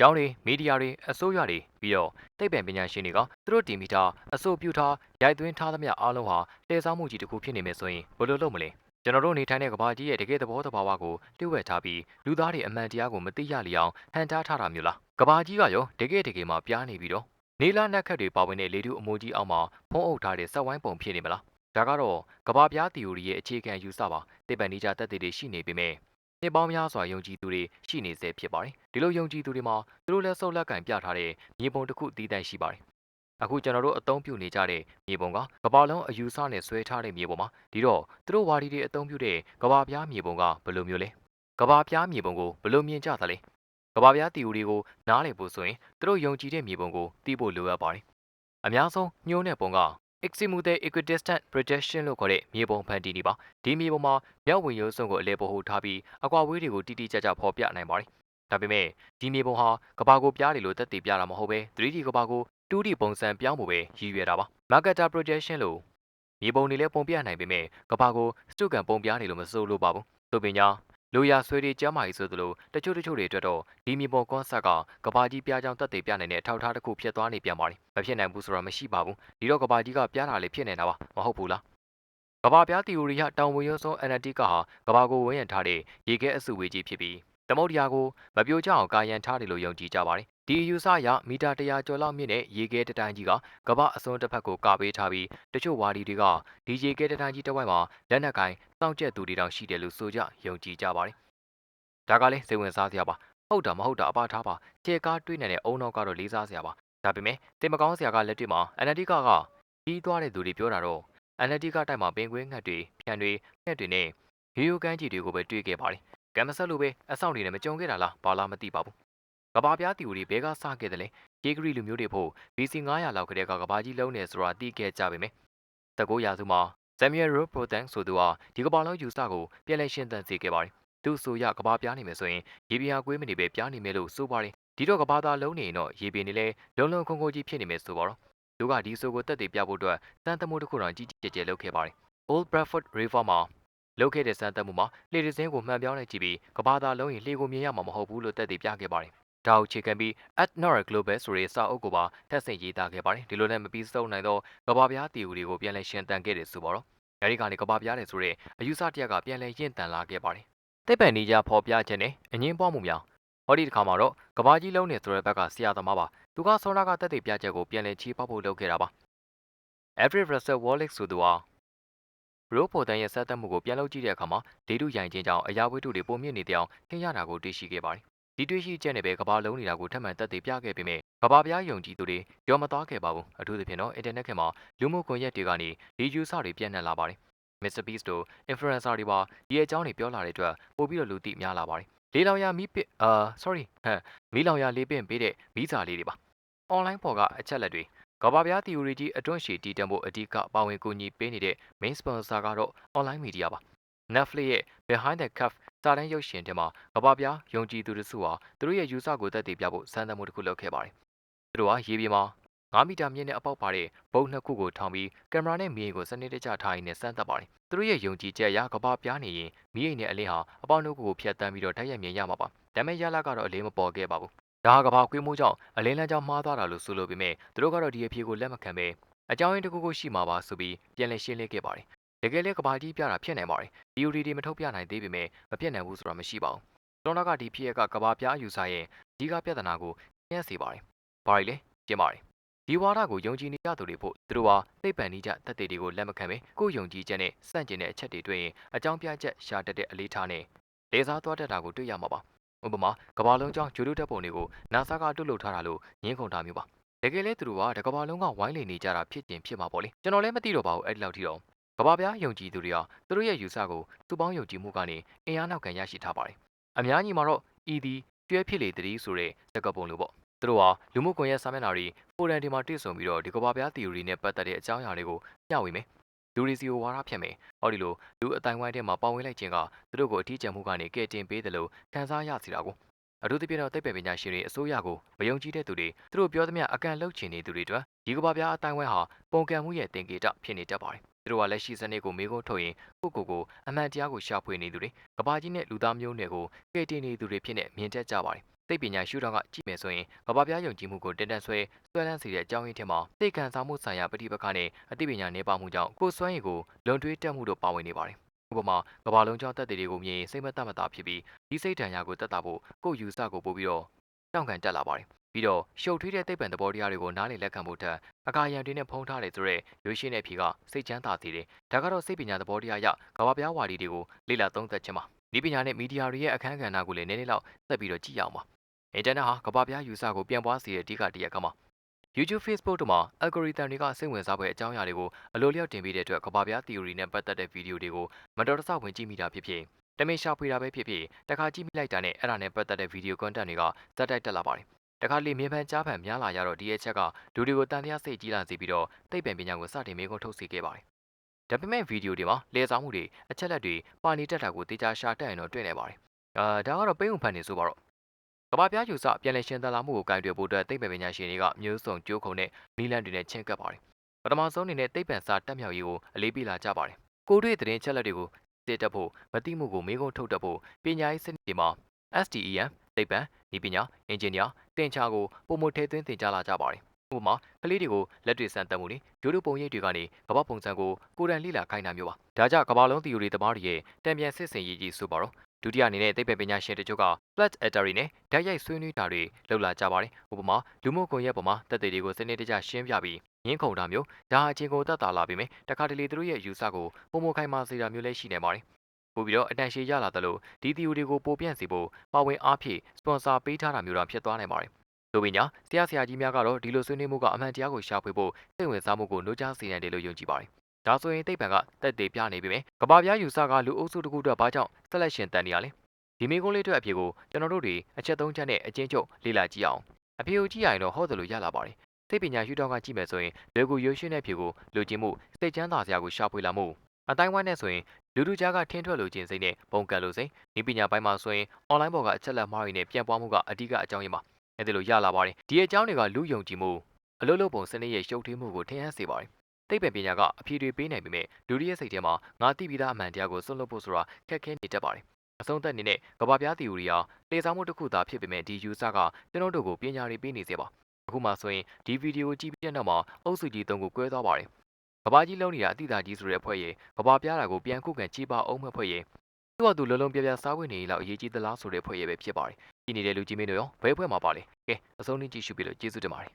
ကျောင်းတွေမီဒီယာတွေအစိုးရတွေပြီးတော့သိပ္ပံပညာရှင်တွေကသူတို့တင်ပြီးထားအဆိုပြုထားရိုက်သွင်းထားသမျှအားလုံးဟာတည်ဆောက်မှုကြီးတစ်ခုဖြစ်နေမယ်ဆိုရင်ဘယ်လိုလုပ်မလဲကျွန်တော်တို့နေထိုင်တဲ့ကမ္ဘာကြီးရဲ့တကယ်သဘောတဘာဝကိုလျှို့ဝှက်ထားပြီးလူသားတွေအမှန်တရားကိုမသိရလျောင်ဟန်တားထားတာမျိုးလားကမ္ဘာကြီးကရောတကယ်တကယ်မှပြားနေပြီးတော့နေလာနက်ခတ်တွေပါဝင်တဲ့လေထုအမိုးကြီးအောက်မှာဖုံးအုပ်ထားတဲ့စက်ဝိုင်းပုံဖြစ်နေမလားဒါကတော့ကမ္ဘာပြားသီအိုရီရဲ့အခြေခံယူဆပါသိပ္ပံနိကြတက်တွေရှိနေပေမဲ့ နှစ်ပေါင်းများစွာယုံကြည်သူတွေရှိနေစေဖြစ်ပါတယ်။ဒီလိုယုံကြည်သူတွေမှာသူတို့လက်ဆုပ်လက်ကင်ပြထားတဲ့မြေပုံတစ်ခုတည်တံ့ရှိပါတယ်။အခုကျွန်တော်တို့အသုံးပြုနေကြတဲ့မြေပုံကကမ္ဘာလုံးအယူဆနဲ့ဆွဲထားတဲ့မြေပုံပါ။ဒီတော့သူတို့ဝါဒီတွေအသုံးပြုတဲ့ကမ္ဘာပြားမြေပုံကဘယ်လိုမျိုးလဲ။ကမ္ဘာပြားမြေပုံကိုဘယ်လိုမြင်ကြသလဲ။ကမ္ဘာပြားတီအိုရီကိုနားလည်ဖို့ဆိုရင်သူတို့ယုံကြည်တဲ့မြေပုံကိုသိဖို့လိုအပ်ပါတယ်။အများဆုံးညှိုးတဲ့ပုံက Eximute Equidistant Projection လို့ခေါ်တဲ့မြေပုံဖန်တီးနေပါဒီမြေပုံမှာမြောက်ဝင်ရိုးစွန်းကိုအလဲပေါ်ဟိုထားပြီးအကွာဝေးတွေကိုတိတိကျကျဖော်ပြနိုင်ပါတယ်ဒါပေမဲ့ဒီမြေပုံဟာကဘာကိုပြားတယ်လို့သက်သေပြတာမဟုတ်ပဲ 3D ကဘာကို 2D ပုံစံပြောင်းဖို့ပဲရည်ရွယ်တာပါ Marketer Projection လို့မြေပုံတွေလည်းပုံပြနိုင်ပေမဲ့ကဘာကိုစတုကန်ပုံပြနေလို့မစိုးလို့ပါဘူးသို့ပင်ညာ လိုရာဆွေတွေကျမ်းမာရေးဆိုသလိုတချို့တချို့တွေအတွက်တော့ဒီမြေပုံကွန်ဆက်ကကဘာကြီးပြားကြောင်းတက်သေးပြနိုင်တဲ့အထောက်အထားတစ်ခုဖြစ်သွားနေပြန်ပါတယ်မဖြစ်နိုင်ဘူးဆိုတာမရှိပါဘူးဒီတော့ကဘာကြီးကပြားတာလေဖြစ်နေတာပါမဟုတ်ဘူးလားကဘာပြားတီအိုရီဟာတောင်ဝင်ရိုးဆုံး analytic ဟာကဘာကိုဝန်းရံထားတဲ့ရေခဲအစုဝေးကြီးဖြစ်ပြီး သမုဒ္ဒရာကိုမပြိုကျအောင်ကာယံထားတယ်လို့ယုံကြည်ကြပါတယ်ဒီယူဆရမီတာ100ကျော်လောက်မြင့်တဲ့ရေခဲတတိုင်းကြီးကကမ္ဘာအစွန်းတစ်ဖက်ကိုကာပေးထားပြီးတချို့ဝါဒီတွေကဒီရေခဲတတိုင်းကြီးတစ်ဝိုက်မှာလက်နက်ကိုင်စောင့်ကျက်သူတွေတောင်ရှိတယ်လို့ဆိုကြယုံကြည်ကြပါတယ်ဒါကလည်းစိတ်ဝင်စားစရာပါဟုတ်တာမဟုတ်တာအပါထားပါခြေကားတွေးနေတဲ့အုံနောက်ကတော့လေးစားစရာပါဒါပေမဲ့တင်မကောင်းစရာကလက်တွေ့မှာအန်နတီကာကပြီးသွားတဲ့သူတွေပြောတာတော့အန်နတီကာတိုက်မှာပင်ကွင်းငှက်တွေဖြန်တွေငှက်တွေနဲ့ရေယိုကန်းကြီးတွေကိုပဲတွေ့ခဲ့ပါတယ် ကံမဆက်လို့ပဲအဆောင်တွေနဲ့မကြုံခဲ့တာလားဘာလားမသိပါဘူးကဘာပြားတီဦးတွေဘဲကစခဲ့တယ်လေဂျေဂရီလူမျိုးတွေဖို့ BC 900လောက်ကတည်းကကဘာကြီးလုံးနေဆိုတာသိခဲ့ကြပေမယ့်19ရာစုမှာ Samuel Roth Protan ဆိုသူဟာဒီကဘာလုံးယူဆကိုပြန်လည်ရှင်းသန့်စေခဲ့ပါတယ်သူ့ဆိုရကဘာပြားနေမယ်ဆိုရင်ရေပြားကွေးမနေပဲပြားနေမယ်လို့ဆိုပါတယ်ဒီတော့ကဘာသားလုံးနေရင်တော့ရေပြင်းနေလဲလုံလုံခုံခုံကြီးဖြစ်နေမယ်ဆိုပါတော့သူကဒီဆိုကိုတက်တည်ပြဖို့အတွက်စမ်းသမှုတစ်ခုတော့ကြီးကြီးကျယ်ကျယ်လုပ်ခဲ့ပါတယ် Old Bradford River မှာ လုပ်ခဲ့တဲ့စမ်းသပ်မှုမှာလှေတစ်စင်းကိုမှန်ပြောင်းလိုက်ကြည့်ပြီးကဘာသားလုံးရင်လှေကိုမြင်ရမှာမဟုတ်ဘူးလို့တက်တည်ပြခဲ့ပါတယ်ဒါကိုခြေခံပြီး at nor global ဆိုတဲ့စာအုပ်ကိုပါထပ်ဆင့်ရေးသားခဲ့ပါတယ်ဒီလိုနဲ့မပြီးစုံနိုင်တော့ကဘာပြားတီဦးတွေကိုပြန်လည်ရှင်းတန်ခဲ့တယ်ဆိုပါတော့အဲဒီကနေကဘာပြားတယ်ဆိုတဲ့အယူဆတရက်ကပြန်လည်ရင့်တန်လာခဲ့ပါတယ်သိပ္ပံနည်းကြဖော်ပြခြင်းနဲ့အငင်းပွားမှုများဟောဒီတစ်ခါမှာတော့ကဘာကြီးလုံးနေဆိုတဲ့ဘက်ကဆရာသမားပါသူကဆောနာကတက်တဲ့ပြချက်ကိုပြန်လည်ချီးပေါက်ဖို့လုပ်ခဲ့တာပါ Everett Russell Wallace ဆိုသူဟာ ရိုးပေါ်တန်ရဲ့ဆက်သက်မှုကိုပြန်လုပ်ကြည့်တဲ့အခါမှာဒေတုရိုင်ချင်းကြောင့်အရာဝတ္ထုတွေပုံမြင့်နေတဲ့အထိထင်ရတာကိုတွေ့ရှိခဲ့ပါတယ်ဒီတွေ့ရှိချက်နဲ့ပဲကဘာလုံးနေတာကိုထပ်မံတက်သေးပြခဲ့ပေမဲ့ကဘာပြားယုံကြည်သူတွေကြော်မသွားခဲ့ပါဘူးအထူးသဖြင့်တော့အင်တာနက်ခေတ်မှာလူမှုကွန်ရက်တွေကနေဒီ user တွေပြန့်နှံ့လာပါတယ် Mr. Beast တို့ influencer တွေပါဒီအကြောင်းတွေပြောလာတဲ့အတွက်ပို့ပြီးတော့လူသိများလာပါတယ်လေးလောင်ရမီးပစ်အာ sorry ဟမ်မီးလောင်ရလေးပင့်ပေးတဲ့မီးစာလေးတွေပါ online ပေါ်ကအချက်လက်တွေ ကဘာပြား theory ကြီးအတွန့်ရှည်တည်တံ့ဖို့အဓိကပါဝင်ကူညီပေးနေတဲ့ main sponsor ကတော့ online media ပါ Netflix ရဲ့ Behind the Curve စာတမ်းရုပ်ရှင်တင်မှာကဘာပြားယုံကြည်သူတို့စုဟာသူတို့ရဲ့ user ကိုတက်တည်ပြဖို့စမ်းသပ်မှုတစ်ခုလုပ်ခဲ့ပါတယ်သူတို့ဟာရေပြင်မှာ9မီတာမြင့်တဲ့အပေါက်ပါတဲ့ဘုံနှစ်ခုကိုထောင်ပြီးကင်မရာနဲ့မီးအိမ်ကိုစနစ်တကျထားရင်းနဲ့စမ်းသပ်ပါတယ်။သူတို့ရဲ့ယုံကြည်ချက်အရကဘာပြားနေရင်မီးအိမ်နဲ့အလင်းဟာအပေါက်နှစ်ခုကိုဖျက်ဆီးပြီးတော့တိုက်ရိုက်မြင်ရမှာပါ။ဒါပေမဲ့ရလကတော့အလင်းမပေါ်ခဲ့ပါဘူး။ ဒါဟာကဘာကွေးမှုကြောင့်အလင်းလန်းကြောင့်မှားသွားတာလို့ဆိုလိုပေမဲ့သူတို့ကတော့ဒီအဖြေကိုလက်မခံပဲအကြောင်းရင်းတစ်ခုခုရှိမှာပါဆိုပြီးပြန်လည်ရှင်းလင်းခဲ့ပါတယ်။တကယ်လေကဘာကြီးပြတာဖြစ်နိုင်ပါတယ်။ theory တွေမထုတ်ပြနိုင်သေးပေမဲ့မဖြစ်နိုင်ဘူးဆိုတာမရှိပါဘူး။တော်တော်ကဒီဖြစ်ရကကဘာပြားယူဆရဲ့အဓိကပြဿနာကိုညှက်စေပါတယ်။ဘာတွေလဲကျင်းပါတယ်။ဒီဝါဒကိုယုံကြည်နေကြသူတွေဖို့သူတို့ဟာသိပ္ပံနည်းကျတက်တဲ့တွေကိုလက်မခံပဲကိုယ်ယုံကြည်ချက်နဲ့စန့်ကျင်တဲ့အချက်တွေတွေ့ရင်အကြောင်းပြချက်ရှာတတ်တဲ့အလေးထားနဲ့လေစားသွားတတ်တာကိုတွေ့ရမှာပါ ဥပမာကဘာလုံးကြောင့်ဂျိုဒုတက်ပုံတွေကို NASA ကတုတ်လုပ်ထားတာလို့ညင်းခုန်တာမျိုးပါတကယ်လဲသူတို့ကတကဘာလုံးကဝိုင်းလေနေကြတာဖြစ်တင်ဖြစ်မှာပေါ့လေကျွန်တော်လည်းမသိတော့ပါဘူးအဲ့ဒီလောက်ထိတော့ကဘာပြားယုံကြည်သူတွေဟာသူတို့ရဲ့ယူဆကိုသူ့ပေါင်းယုံကြည်မှုကနေအင်အားနောက်ခံရရှိထားပါတယ်အများကြီးမှာတော့ ED ကျွဲဖြစ်လေတည်းဆိုတဲ့စကားပုံလိုပေါ့သူတို့ဟာလူမှုကွန်ရက်စာမျက်နှာတွေဖိုရမ်တွေမှာတွေ့ဆုံပြီးတော့ဒီကဘာပြား theory နဲ့ပတ်သက်တဲ့အကြောင်းအရာတွေကိုမျှဝေမယ် လူရီစီကိုဝါရဖြတ်မယ်။ဟောဒီလိုလူအတိုင်းဝိုင်းထဲမှာပေါဝင်လိုက်ခြင်းကသူတို့ကိုအထီးကျန်မှုကနေကဲတင်ပေးတယ်လို့ခံစားရစီတာကိုအထူးသဖြင့်တော့သိပ္ပံပညာရှင်တွေအစိုးရကိုမယုံကြည်တဲ့သူတွေသူတို့ပြောသမျှအကန်လှုပ်ချင်နေသူတွေအတွက်ဒီကဘာပြားအတိုင်းဝိုင်းဟာပုံကံမှုရဲ့တင်ကေတဖြစ်နေတတ်ပါတယ်။သူတို့ကလက်ရှိစနစ်ကိုမေးခွန်းထုတ်ရင်ကိုကိုကိုအမှန်တရားကိုရှာဖွေနေသူတွေကဘာကြီးနဲ့လူသားမျိုးနွယ်ကိုကဲတင်နေသူတွေဖြစ်နေမြင်တတ်ကြပါတယ် သိပ္ပညာရှုထောင့်ကကြည့်မယ်ဆိုရင်ကဘာပြားယုံကြည်မှုကိုတင်တန်းဆွဲဆွဲလန်းစေတဲ့အကြောင်းရင်းထင်မှာသိခံစားမှုဆိုင်ရာပဋိပက္ခနဲ့အသိပညာနှဲပါမှုကြောင့်ကိုယ်စွမ်းရည်ကိုလွန်တွေးတက်မှုတို့ပါဝင်နေပါတယ်။ဥပမာကဘာလုံးကျောင်းတက်တွေကိုမြင်ရင်စိတ်မသက်မသာဖြစ်ပြီးဒီစိတ်ဒဏ်ရာကိုတက်တာဖို့ကိုယ်ယူဆကိုပို့ပြီးတော့တောင့်ခံတက်လာပါတယ်။ပြီးတော့ရှုပ်ထွေးတဲ့သိပ္ပံသဘောတရားတွေကိုနားလည်လက်ခံဖို့ထက်အကာအရံတွေနဲ့ဖုံးထားတယ်ဆိုတဲ့ရွေးရှင်းတဲ့ဖြေကစိတ်ချမ်းသာစေတယ်။ဒါကတော့စိတ်ပညာသဘောတရားအရကဘာပြားဝါဒီတွေကိုလေ့လာသုံးသပ်ခြင်းပါ။ဒီပညာနဲ့မီဒီယာတွေရဲ့အခန်းကဏ္ဍကိုလည်းနည်းနည်းလောက်သက်ပြီးတော့ကြည့်ရအောင်ပါ။ အင်တာနက်ဟာကမ္ဘာပြားယူဆကိုပြန်ပွားစေတဲ့အဓိကတစ်ရက်ကမှာ YouTube Facebook တို့မှာ algorithm တွေကစိတ်ဝင်စားဖွယ်အကြောင်းအရာတွေကိုအလိုလျောက်တင်ပေးတဲ့အတွက်ကမ္ဘာပြား theory နဲ့ပတ်သက်တဲ့ဗီဒီယိုတွေကိုမတော်တဆဝင်ကြည့်မိတာဖြစ်ဖြစ်တမင်ရှာဖွေတာပဲဖြစ်ဖြစ်တခါကြည့်မိလိုက်တာနဲ့အဲ့ဒါနဲ့ပတ်သက်တဲ့ဗီဒီယို content တွေကဇက်တိုက်တက်လာပါတယ်တခါလေမြင်ဖန်ကြားဖန်များလာရတော့ဒီအချက်ကလူတွေကိုတန်တရားစိတ်ကြီးလာစေပြီးတော့သိပ္ပံပညာကိုစတင်မေးခွန်းထုတ်စေခဲ့ပါတယ်ဒါပေမဲ့ဗီဒီယိုတွေမှာလေဆောင်မှုတွေအချက်လက်တွေပါနေတက်တာကိုတေချာရှာတက်ရင်တော့တွေ့နေပါတယ်အာဒါကတော့ပိတ်ုံဖန်နေဆိုပါတော့ကမ္ဘာပြားယူဆပြန်လည်ရှင်သန်လာမှုကိုကင်တွယ်ဖို့အတွက်သိပ္ပံပညာရှင်တွေကမျိုးစုံကြိုးခုံနဲ့နီလန်တွေနဲ့ချင်းကပ်ပါတယ်။ပထမဆုံးအနေနဲ့သိပ္ပံစာတက်မြောက်ရေးကိုအလေးပေးလာကြပါတယ်။ကိုတွေ့သတင်းချက်လက်တွေကိုစစ်တက်ဖို့မသိမှုကိုမေးခွန်းထုတ်တတ်ဖို့ပညာရေးစနစ်တွေမှာ STEM သိပ္ပံဤပညာအင်ဂျင်နီယာတင်ချာကိုပုံမထဲသွင်းသင်ကြားလာကြပါတယ်။ဥပမာကလေးတွေကိုလက်တွေစမ်းသပ်မှုတွေဂျိုးတို့ပုံရိပ်တွေကနေကမ္ဘာပုံစံကိုကိုယ်တိုင်လေ့လာခိုင်းတာမျိုးပါ။ဒါကြောင့်ကမ္ဘာလုံးသီအိုရီသမားတွေရဲ့တံပြန်စစ်စင်ရေးကြီးဆိုပါတော့ ဒုတိယအနေနဲ့သိပ္ပံပညာရှင်တို့က flat artery နဲ့ဓာတ်ရိုက်ဆွေးနွေးတာတွေလုပ်လာကြပါတယ်။ဥပမာလူမှုကွန်ရက်ပေါ်မှာတက်သေးတွေကိုစနစ်တကျရှင်းပြပြီးရင်းခုန်တာမျိုးဒါဟာအချင်းကိုတက်တာလာပြီးမယ်တခါတလေသူတို့ရဲ့ယူဆကိုပုံမခိုင်မာစေတာမျိုးလည်းရှိနေပါတယ်။ပို့ပြီးတော့အတန်ရှည်ရလာသလိုဒီသီယိုတွေကိုပိုပြန့်စေဖို့ပါဝင်အားဖြင့်စပွန်ဆာပေးထားတာမျိုးတော့ဖြစ်သွားနိုင်ပါတယ်။ဆိုပြီးညာဆရာဆရာကြီးများကတော့ဒီလိုဆွေးနွေးမှုကအမှန်တရားကိုရှာဖွေဖို့စိတ်ဝင်စားမှုကိုနှိုးချစေနိုင်တယ်လို့ယုံကြည်ပါတယ်။ ဒါဆိုရင်သိပ္ပံကတက်သေးပြနေပြီမယ်။ကဘာပြားယူဆကလူအုပ်စုတစ်ခုအတွက်ဘာကြောင့်ဆက်လက်ရှင်တန်နေရလဲ။ဒီမေကုန်းလေးအတွက်အဖြေကိုကျွန်တော်တို့တွေအချက်သုံးချက်နဲ့အချင်းချုပ်လေ့လာကြည့်အောင်အဖြေကိုကြည့်ရရင်တော့ဟောတယ်လို့ရလာပါတယ်စိတ်ပညာရှုထောင့်ကကြည့်မယ်ဆိုရင်လွယ်ကူရွှေရှင်းတဲ့ဖြေကိုလိုချင်မှုစိတ်ချမ်းသာစရာကိုရှာဖွေလာမှုအတိုင်းဝိုင်းနဲ့ဆိုရင်လူလူကြားကထင်းထွက်လိုခြင်းစိတ်နဲ့ပုံကံလိုစိတ်ဒီပညာပိုင်းမှာဆိုရင် online ပေါ်ကအချက်လက်မှားတွေနဲ့ပြန်ပွားမှုကအဓိကအကြောင်းရင်းပါအဲ့ဒါလိုရလာပါတယ်ဒီအကြောင်းတွေကလူယုံကြည်မှုအလုပ်လုပ်ပုံစနစ်ရဲ့ရှုပ်ထွေးမှုကိုထင်ဟပ်စေပါတယ် သိပ္ပံပညာကအဖြေတွေပေးနိုင်ပေမဲ့လူတွေရဲ့စိတ်ထဲမှာငါသိပြီးသားအမှန်တရားကိုစွန့်လွတ်ဖို့ဆိုတာခက်ခဲနေတတ်ပါတယ်အဆုံးသက်အနေနဲ့ကဘာပြားသီအိုရီဟာလေဆောင်မှုတစ်ခုသာဖြစ်ပေမဲ့ဒီ user ကကျွန်တော်တို့ကိုပညာတွေပေးနေစေပါအခုမှဆိုရင်ဒီဗီဒီယိုကြည့်ပြီးတဲ့နောက်မှာအုပ်စုကြီးသုံးခု꿰သွားပါတယ်ကဘာကြီးလုံးနေတာအတိအသာကြီးဆိုတဲ့အဖွဲ့ရဲ့ကဘာပြားတာကိုပြန်ခုခံကြည့်ပါအောင်မဲ့အဖွဲ့ရဲ့သူ့အတူလုံးလုံးပြပြစားဝင်နေလောက်အရေးကြီးသလားဆိုတဲ့အဖွဲ့ရဲ့ပဲဖြစ်ပါတယ်ဒီနေတဲ့လူကြီးမင်းတို့ရောဘယ်အဖွဲ့မှာပါလဲကဲအဆုံးထိကြည့်ရှုပြီးလို့ကျေးဇူးတင်ပါတယ်